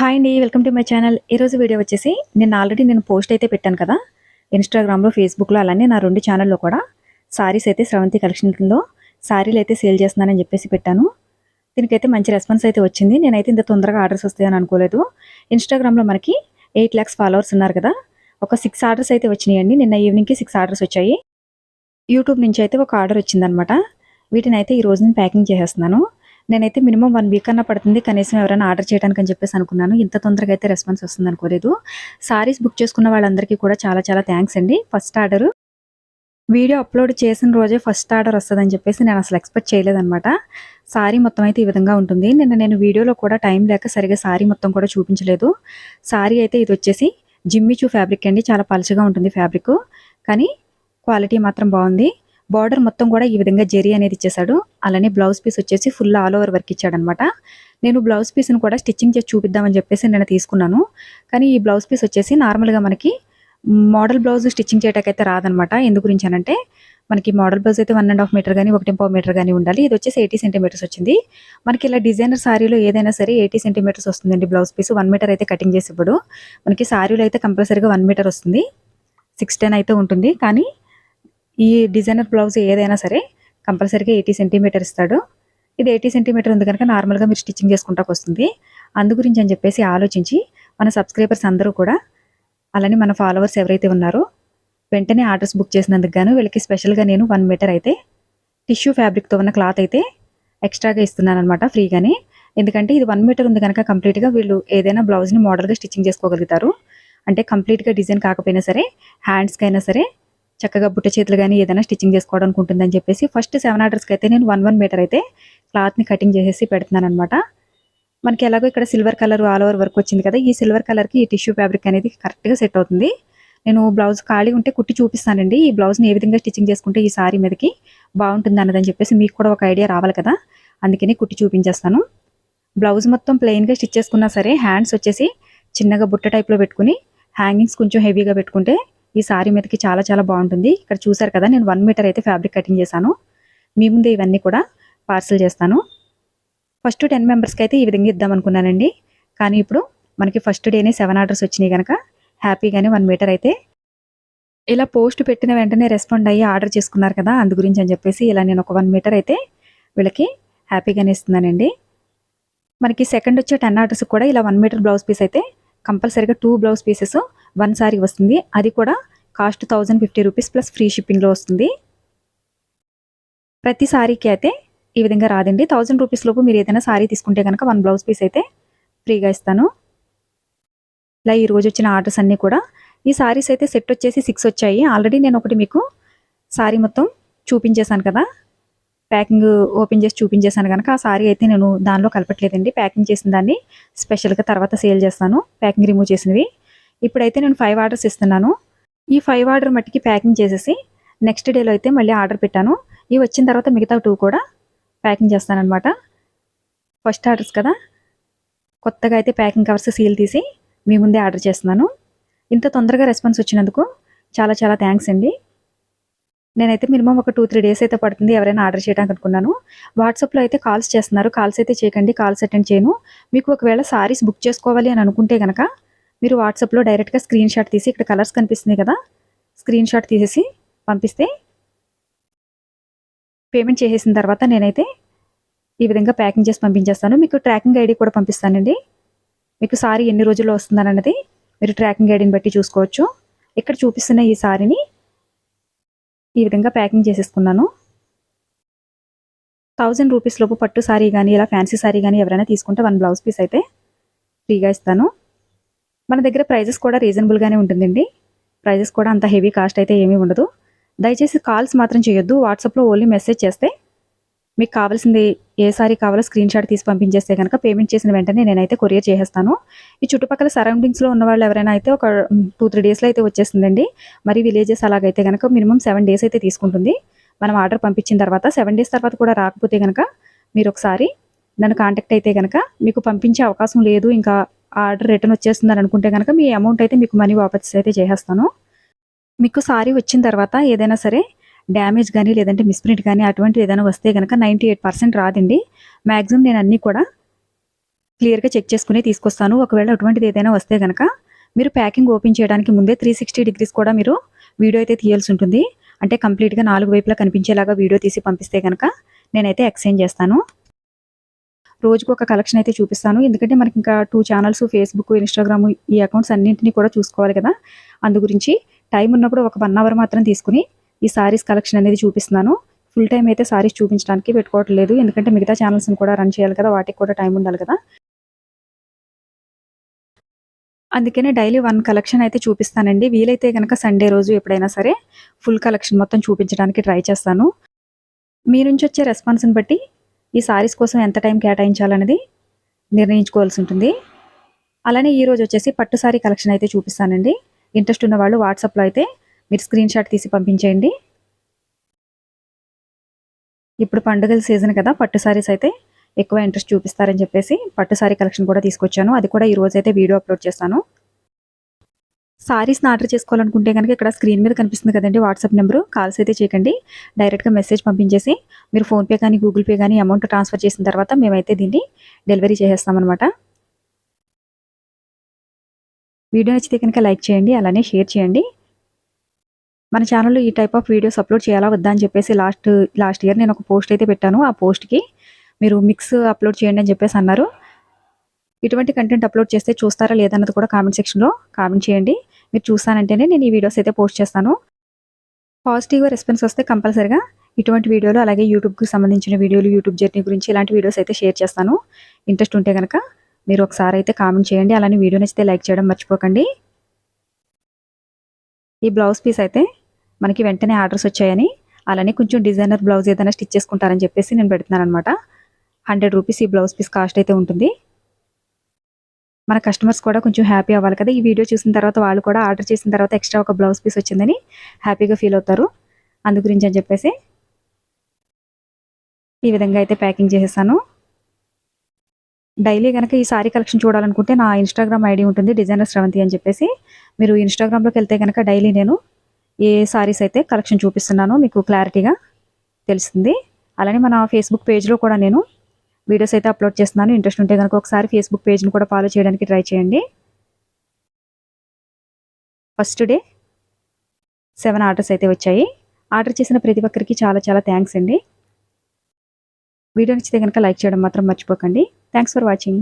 Hi అండి welcome to my channel ఈరోజు video వచ్చేసి నేను ఆల్రెడీ నేను పోస్ట్ అయితే పెట్టాను కదా. ఇన్స్టాగ్రామ్లో ఫేస్బుక్లో అలానే నా రెండు ఛానల్లో కూడా సారీస్ అయితే శ్రవంతి కలెక్షన్లో సారీలు అయితే సేల్ చేస్తున్నానని చెప్పేసి పెట్టాను. దీనికైతే మంచి రెస్పాన్స్ అయితే వచ్చింది. నేనైతే ఇంత తొందరగా ఆర్డర్స్ వస్తాయని అనుకోలేదు. ఇన్స్టాగ్రామ్లో మనకి ఎయిట్ ల్యాక్స్ ఫాలోవర్స్ ఉన్నారు కదా. ఒక సిక్స్ ఆర్డర్స్ అయితే వచ్చినాయండి. నిన్న ఈవినింగ్కి సిక్స్ ఆర్డర్స్ వచ్చాయి. యూట్యూబ్ నుంచి అయితే ఒక ఆర్డర్ వచ్చిందనమాట వీటిని అయితే ఈ రోజు నేను ప్యాకింగ్ చేసేస్తున్నాను. నేనైతే మినిమం వన్ వీక్ అన్న పడుతుంది కనీసం ఎవరైనా ఆర్డర్ చేయడానికి అని చెప్పేసి అనుకున్నాను. ఇంత తొందరగా అయితే రెస్పాన్స్ వస్తుంది అనుకోలేదు. సారీస్ బుక్ చేసుకున్న వాళ్ళందరికీ కూడా చాలా చాలా థ్యాంక్స్ అండి. First order. వీడియో అప్లోడ్ చేసిన రోజే ఫస్ట్ ఆర్డర్ వస్తుందని చెప్పేసి నేను అసలు ఎక్స్పెక్ట్ చేయలేదన్నమాట. సారీ మొత్తం అయితే ఈ విధంగా ఉంటుంది. నిన్న నేను వీడియోలో కూడా టైం లేక సరిగా సారీ మొత్తం కూడా చూపించలేదు. సారీ అయితే ఇది వచ్చేసి జిమ్మిచూ ఫ్యాబ్రిక్ అండి. చాలా పలుచగా ఉంటుంది ఫ్యాబ్రిక్. కానీ క్వాలిటీ మాత్రం బాగుంది. బార్డర్ మొత్తం కూడా ఈ విధంగా జెరీ అనేది ఇచ్చేసాడు అలానే బ్లౌజ్ పీస్ వచ్చేసి ఫుల్ ఆల్ ఓవర్ వర్క్ ఇచ్చాడనమాట నేను బ్లౌజ్ పీస్ని కూడా స్టిచ్చింగ్ చేసి చూపిద్దామని చెప్పేసి నేను తీసుకున్నాను. కానీ ఈ బ్లౌజ్ పీస్ వచ్చేసి నార్మల్గా మనకి మోడల్ బ్లౌజ్ స్టిచ్చింగ్ చేయటాకైతే రాదనమాట ఎందు గురించి అనంటే మనకి మోడల్ బ్లౌజ్ అయితే వన్ అండ్ హాఫ్ మీటర్ కానీ ఒకటి పావు మీటర్ కానీ ఉండాలి. ఇది వచ్చేసి ఎయిటీ సెంటీమీటర్స్ వచ్చింది. మనకి ఇలా డిజైనర్ శారీలో ఏదైనా సరే ఎయిటీ సెంటీమీటర్స్ వస్తుందండి బ్లౌజ్ పీస్. వన్ మీటర్ అయితే కటింగ్ చేసి ఇప్పుడు మనకి శారీలో అయితే కంపల్సరీగా వన్ మీటర్ వస్తుంది. సిక్స్ టెన్ అయితే ఉంటుంది. కానీ ఈ డిజైనర్ బ్లౌజ్ ఏదైనా సరే కంపల్సరీగా ఎయిటీ సెంటీమీటర్ ఇస్తాడు. ఇది ఎయిటీ సెంటీమీటర్ ఉంది కనుక నార్మల్గా మీరు స్టిచ్చింగ్ చేసుకుంటాకు వస్తుంది. అందు గురించి అని చెప్పేసి ఆలోచించి మన సబ్స్క్రైబర్స్ అందరూ కూడా అలానే మన ఫాలోవర్స్ ఎవరైతే ఉన్నారో వెంటనే ఆర్డర్స్ బుక్ చేసినందుకు గాను వీళ్ళకి స్పెషల్గా నేను వన్ మీటర్ అయితే టిష్యూ ఫ్యాబ్రిక్తో ఉన్న క్లాత్ అయితే ఎక్స్ట్రాగా ఇస్తున్నాను అనమాట ఫ్రీగానే. ఎందుకంటే ఇది వన్ మీటర్ ఉంది కనుక కంప్లీట్గా వీళ్ళు ఏదైనా బ్లౌజ్ని మోడల్గా స్టిచ్చింగ్ చేసుకోగలుగుతారు. అంటే కంప్లీట్గా డిజైన్ కాకపోయినా సరే హ్యాండ్స్కి అయినా సరే చక్కగా బుట్ట చేతులు కానీ ఏదైనా స్టిచ్చింగ్ చేసుకోవడానికి ఉంటుందని చెప్పేసి ఫస్ట్ సెవెన్ ఆర్డర్స్కి అయితే నేను వన్ వన్ మీటర్ అయితే క్లాత్ని కటింగ్ చేసేసి పెడుతున్నాను అనమాట మనకి ఎలాగో ఇక్కడ silver colour all over work వచ్చింది కదా ఈ సిల్వర్ కలర్కి ఈ టిష్యూ ఫ్యాబ్రిక్ అనేది కరెక్ట్గా సెట్ అవుతుంది. నేను బ్లౌజ్ ఖాళీ ఉంటే కుట్టి చూపిస్తానండి. ఈ బ్లౌజ్ని ఏ విధంగా స్టిచ్చింగ్ చేసుకుంటే ఈ సారీ మీదకి బాగుంటుంది అన్నదని చెప్పేసి మీకు కూడా ఒక ఐడియా రావాలి కదా అందుకని కుట్టి చూపించేస్తాను. బ్లౌజ్ మొత్తం ప్లెయిన్గా స్టిచ్ చేసుకున్నా సరే హ్యాండ్స్ వచ్చేసి చిన్నగా బుట్ట టైప్లో పెట్టుకుని హ్యాంగింగ్స్ కొంచెం హెవీగా పెట్టుకుంటే ఈ సారీ మీదకి చాలా చాలా బాగుంటుంది. ఇక్కడ చూసారు కదా నేను వన్ మీటర్ అయితే ఫ్యాబ్రిక్ కటింగ్ చేశాను. మీ ముందే ఇవన్నీ కూడా పార్సల్ చేస్తాను. ఫస్ట్ టెన్ మెంబర్స్కి అయితే ఈ విధంగా ఇద్దాం అనుకున్నానండి. కానీ ఇప్పుడు మనకి ఫస్ట్ డేనే సెవెన్ ఆర్డర్స్ వచ్చినాయి కనుక హ్యాపీగానే వన్ మీటర్ అయితే. ఇలా పోస్ట్ పెట్టిన వెంటనే రెస్పాండ్ అయ్యి ఆర్డర్ చేసుకున్నారు కదా అందు గురించి అని చెప్పేసి ఇలా నేను ఒక వన్ మీటర్ అయితే వీళ్ళకి హ్యాపీగానే ఇస్తున్నానండి. మనకి సెకండ్ వచ్చే టెన్ ఆర్డర్స్ కూడా ఇలా వన్ మీటర్ బ్లౌజ్ పీస్ అయితే కంపల్సరీగా two blouse pieces one sari వస్తుంది. అది కూడా cost thousand fifty rupees plus free షిప్పింగ్లో వస్తుంది. ప్రతి సారీకి అయితే ఈ విధంగా రాదండి. థౌజండ్ రూపీస్ లోపు మీరు ఏదైనా సారీ తీసుకుంటే కనుక వన్ బ్లౌజ్ పీస్ అయితే ఫ్రీగా ఇస్తాను. ఇలా ఈ రోజు వచ్చిన ఆర్డర్స్ అన్నీ కూడా. ఈ సారీస్ అయితే సెట్ వచ్చేసి సిక్స్ వచ్చాయి. ఆల్రెడీ నేను ఒకటి మీకు సారీ మొత్తం చూపించేశాను కదా. ప్యాకింగ్ ఓపెన్ చేసి చూపించేశాను కనుక ఆ సారీ అయితే నేను దానిలో కలపట్లేదండి. ప్యాకింగ్ చేసిన దాన్ని స్పెషల్గా తర్వాత సేల్ చేస్తాను. ప్యాకింగ్ రిమూవ్ చేసినవి. ఇప్పుడైతే నేను ఫైవ్ ఆర్డర్స్ ఇస్తున్నాను. ఈ ఫైవ్ ఆర్డర్ మట్టికి ప్యాకింగ్ చేసేసి నెక్స్ట్ డేలో అయితే మళ్ళీ ఆర్డర్ పెట్టాను. ఇవి వచ్చిన తర్వాత మిగతా టూ కూడా ప్యాకింగ్ చేస్తానమాట ఫస్ట్ ఆర్డర్స్ కదా? కొత్తగా అయితే ప్యాకింగ్ కవర్స్ సీల్ తీసి మీ ముందే ఆర్డర్ చేస్తున్నాను. ఇంత తొందరగా రెస్పాన్స్ వచ్చినందుకు చాలా చాలా థ్యాంక్స్ అండి. నేనైతే మినిమం ఒక టూ త్రీ డేస్ అయితే పడుతుంది ఎవరైనా ఆర్డర్ చేయడానికి అనుకున్నాను. వాట్సాప్లో అయితే కాల్స్ చేస్తున్నారు. కాల్స్ అయితే చేయకండి. కాల్స్ అటెండ్ చేయను. మీకు ఒకవేళ సారీస్ బుక్ చేసుకోవాలి అని అనుకుంటే కనుక మీరు వాట్సాప్లో డైరెక్ట్గా స్క్రీన్ షాట్ తీసి ఇక్కడ కలర్స్ కనిపిస్తుంది కదా స్క్రీన్ షాట్ తీసేసి పంపిస్తే పేమెంట్ చేసేసిన తర్వాత నేనైతే ఈ విధంగా ప్యాకింగ్ చేసి పంపించేస్తాను. మీకు ట్రాకింగ్ ఐడి కూడా పంపిస్తానండి. మీకు సారీ ఎన్ని రోజుల్లో వస్తుందన్నది మీరు ట్రాకింగ్ ఐడిని బట్టి చూసుకోవచ్చు. ఇక్కడ చూపిస్తున్న ఈ సారీని ఈ విధంగా ప్యాకింగ్ చేసేసుకున్నాను. థౌజండ్ రూపీస్ లోపు పట్టు సారీ కానీ ఇలా ఫ్యాన్సీ సారీ కానీ ఎవరైనా తీసుకుంటే వన్ బ్లౌజ్ పీస్ అయితే ఫ్రీగా ఇస్తాను. మన దగ్గర ప్రైజెస్ కూడా రీజనబుల్గానే ఉంటుందండి. ప్రైజెస్ కూడా అంత హెవీ కాస్ట్ అయితే ఏమీ ఉండదు. దయచేసి కాల్స్ మాత్రం చేయొద్దు. వాట్సాప్లో ఓన్లీ మెసేజ్ చేస్తే మీకు కావాల్సింది ఏ సారీ కావాలో స్క్రీన్ షాట్ తీసి పంపించేస్తే కనుక పేమెంట్ చేసిన వెంటనే నేనైతే కొరియర్ చేసేస్తాను. ఈ చుట్టుపక్కల సరౌండింగ్స్లో ఉన్న వాళ్ళు ఎవరైనా అయితే ఒక టూ త్రీ డేస్లో అయితే వచ్చేస్తుందండి. మరి విలేజెస్ అలాగైతే కనుక మినిమం సెవెన్ డేస్ అయితే తీసుకుంటుంది. మనం ఆర్డర్ పంపించిన తర్వాత సెవెన్ డేస్ తర్వాత కూడా రాకపోతే కనుక మీరు ఒకసారి నన్ను కాంటాక్ట్ అయితే కనుక మీకు పంపించే అవకాశం లేదు. ఇంకా ఆర్డర్ రిటర్న్ వచ్చేస్తుందని అనుకుంటే కనుక మీ అమౌంట్ అయితే మీకు మనీ వాపస్ అయితే చేసేస్తాను. మీకు సారీ వచ్చిన తర్వాత ఏదైనా సరే డ్యామేజ్ కానీ లేదంటే మిస్ప్రింట్ కానీ అటువంటిది ఏదైనా వస్తే కనుక నైంటీ ఎయిట్ పర్సెంట్ రాదండి. మ్యాక్సిమం నేను అన్నీ కూడా క్లియర్గా చెక్ చేసుకుని తీసుకొస్తాను. ఒకవేళ అటువంటిది ఏదైనా వస్తే కనుక మీరు ప్యాకింగ్ ఓపెన్ చేయడానికి ముందే త్రీ సిక్స్టీ డిగ్రీస్ కూడా మీరు వీడియో అయితే తీయాల్సి ఉంటుంది. అంటే కంప్లీట్గా నాలుగు వైపులా కనిపించేలాగా వీడియో తీసి పంపిస్తే కనుక నేనైతే ఎక్స్చేంజ్ చేస్తాను. రోజుకు ఒక కలెక్షన్ అయితే చూపిస్తాను. ఎందుకంటే మనకి ఇంకా టూ ఛానల్స్ ఫేస్బుక్ ఇన్స్టాగ్రామ్ ఈ అకౌంట్స్ అన్నింటినీ కూడా చూసుకోవాలి కదా. అందు గురించి టైం ఉన్నప్పుడు ఒక వన్ అవర్ మాత్రం తీసుకుని ఈ సారీస్ కలెక్షన్ అనేది చూపిస్తున్నాను. ఫుల్ టైం అయితే సారీస్ చూపించడానికి పెట్టుకోవట్లేదు ఎందుకంటే మిగతా ఛానల్స్ని కూడా రన్ చేయాలి కదా వాటికి కూడా టైం ఉండాలి కదా. అందుకనే డైలీ వన్ కలెక్షన్ అయితే చూపిస్తానండి. వీలైతే కనుక సండే రోజు ఎప్పుడైనా సరే ఫుల్ కలెక్షన్ మొత్తం చూపించడానికి ట్రై చేస్తాను. మీ నుంచి వచ్చే రెస్పాన్స్ని బట్టి ఈ సారీస్ కోసం ఎంత టైం కేటాయించాలనేది నిర్ణయించుకోవాల్సి ఉంటుంది. అలానే ఈ రోజు వచ్చేసి పట్టు సారీ కలెక్షన్ అయితే చూపిస్తానండి. ఇంట్రెస్ట్ ఉన్న వాళ్ళు వాట్సాప్లో అయితే మీరు స్క్రీన్ షాట్ తీసి పంపించేయండి. ఇప్పుడు పండుగల సీజన్ కదా పట్టు సారీస్ అయితే ఎక్కువ ఇంట్రెస్ట్ చూపిస్తారని చెప్పేసి పట్టు సారీ కలెక్షన్ కూడా తీసుకొచ్చాను. అది కూడా ఈరోజు అయితే వీడియో అప్లోడ్ చేస్తాను. సారీస్ని ఆర్డర్ చేసుకోవాలనుకుంటే కనుక ఇక్కడ స్క్రీన్ మీద కనిపిస్తుంది కదండి వాట్సాప్ నెంబరు కాల్స్ అయితే చేయకండి. డైరెక్ట్గా మెసేజ్ పంపించేసి మీరు ఫోన్పే కానీ గూగుల్ పే కానీ అమౌంట్ ట్రాన్స్ఫర్ చేసిన తర్వాత మేమైతే దీన్ని డెలివరీ చేసేస్తామన్నమాట. వీడియో నచ్చితే కనుక లైక్ చేయండి అలానే షేర్ చేయండి. మన ఛానల్లో ఈ టైప్ ఆఫ్ వీడియోస్ అప్లోడ్ చేయాలా వద్దా అని చెప్పేసి లాస్ట్ లాస్ట్ ఇయర్ నేను ఒక పోస్ట్ అయితే పెట్టాను ఆ పోస్ట్కి మీరు మిక్స్ అప్లోడ్ చేయండి అని చెప్పేసి అన్నారు. ఇటువంటి కంటెంట్ అప్లోడ్ చేస్తే చూస్తారా లేదన్నది కూడా కామెంట్ సెక్షన్లో కామెంట్ చేయండి. మీరు చూస్తానంటేనే నేను ఈ వీడియోస్ అయితే పోస్ట్ చేస్తాను. పాజిటివ్గా రెస్పాన్స్ వస్తే కంపల్సరిగా ఇటువంటి వీడియోలు అలాగే యూట్యూబ్కి సంబంధించిన వీడియోలు యూట్యూబ్ జర్నీ గురించి ఇలాంటి వీడియోస్ అయితే షేర్ చేస్తాను. ఇంట్రెస్ట్ ఉంటే కనుక మీరు ఒకసారి అయితే కామెంట్ చేయండి. అలానే వీడియో నచ్చితే లైక్ చేయడం మర్చిపోకండి. ఈ బ్లౌజ్ పీస్ అయితే మనకి వెంటనే ఆర్డర్స్ వచ్చాయని అలానే కొంచెం డిజైనర్ బ్లౌజ్ ఏదైనా స్టిచ్ చేసుకుంటారని చెప్పేసి నేను పెడుతున్నాను అనమాట హండ్రెడ్ రూపీస్ ఈ బ్లౌజ్ పీస్ కాస్ట్ అయితే ఉంటుంది. మన కస్టమర్స్ కూడా కొంచెం హ్యాపీ అవ్వాలి కదా. ఈ వీడియో చూసిన తర్వాత వాళ్ళు కూడా ఆర్డర్ చేసిన తర్వాత ఎక్స్ట్రా ఒక బ్లౌజ్ పీస్ వచ్చిందని హ్యాపీగా ఫీల్ అవుతారు. అందు గురించి అని చెప్పేసి ఈ విధంగా అయితే ప్యాకింగ్ చేసేసాను. డైలీ కనుక ఈ సారీ కలెక్షన్ చూడాలనుకుంటే నా ఇన్స్టాగ్రామ్ ఐడి ఉంటుంది డిజైనర్ శ్రవంతి అని చెప్పేసి. మీరు ఇన్స్టాగ్రామ్లోకి వెళ్తే కనుక డైలీ నేను ఏ సారీస్ అయితే కలెక్షన్ చూపిస్తున్నానో మీకు క్లారిటీగా తెలుస్తుంది. అలానే మన ఫేస్బుక్ పేజ్లో కూడా నేను వీడియోస్ అయితే అప్లోడ్ చేస్తున్నాను. ఇంట్రెస్ట్ ఉంటే కనుక ఒకసారి ఫేస్బుక్ పేజ్ని కూడా ఫాలో చేయడానికి ట్రై చేయండి. ఫస్ట్ డే సెవెన్ ఆర్డర్స్ అయితే వచ్చాయి. ఆర్డర్ చేసిన ప్రతి ఒక్కరికి చాలా చాలా థ్యాంక్స్ అండి. వీడియో నచ్చితే కనుక లైక్ చేయడం మాత్రం మర్చిపోకండి. Thanks for watching